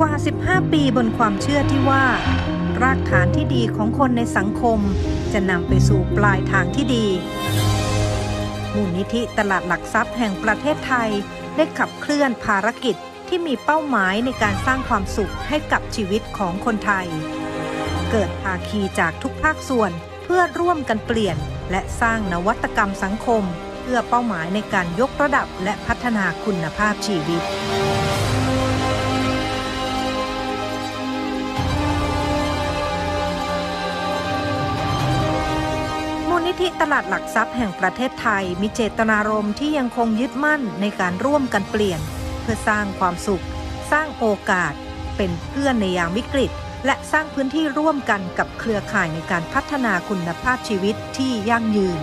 กว่า 15 ปีบนความเชื่อที่ว่า รากฐานที่ดีของคนในสังคม จะนำไปสู่ปลายทางที่ดีมูลนิธิตลาดหลักทรัพย์แห่งประเทศไทย ได้ขับเคลื่อนภารกิจที่มีเป้าหมายในการสร้างความสุขให้กับชีวิตของคนไทย เกิดภาคีจากทุกภาคส่วนเพื่อร่วมกันเปลี่ยน และสร้างนวัตกรรมสังคม เพื่อเป้าหมายในการยกระดับและพัฒนาคุณภาพชีวิต นิธิตลาดหลักทรัพย์แห่งประเทศไทยมีเจตนารมณ์ที่ยังคงยึดมั่นในการร่วมกันเปลี่ยน เพื่อสร้างความสุข สร้างโอกาส เป็นเพื่อนในยามวิกฤต และสร้างพื้นที่ร่วมกันกับเครือข่ายในการพัฒนาคุณภาพชีวิตที่ยั่งยืน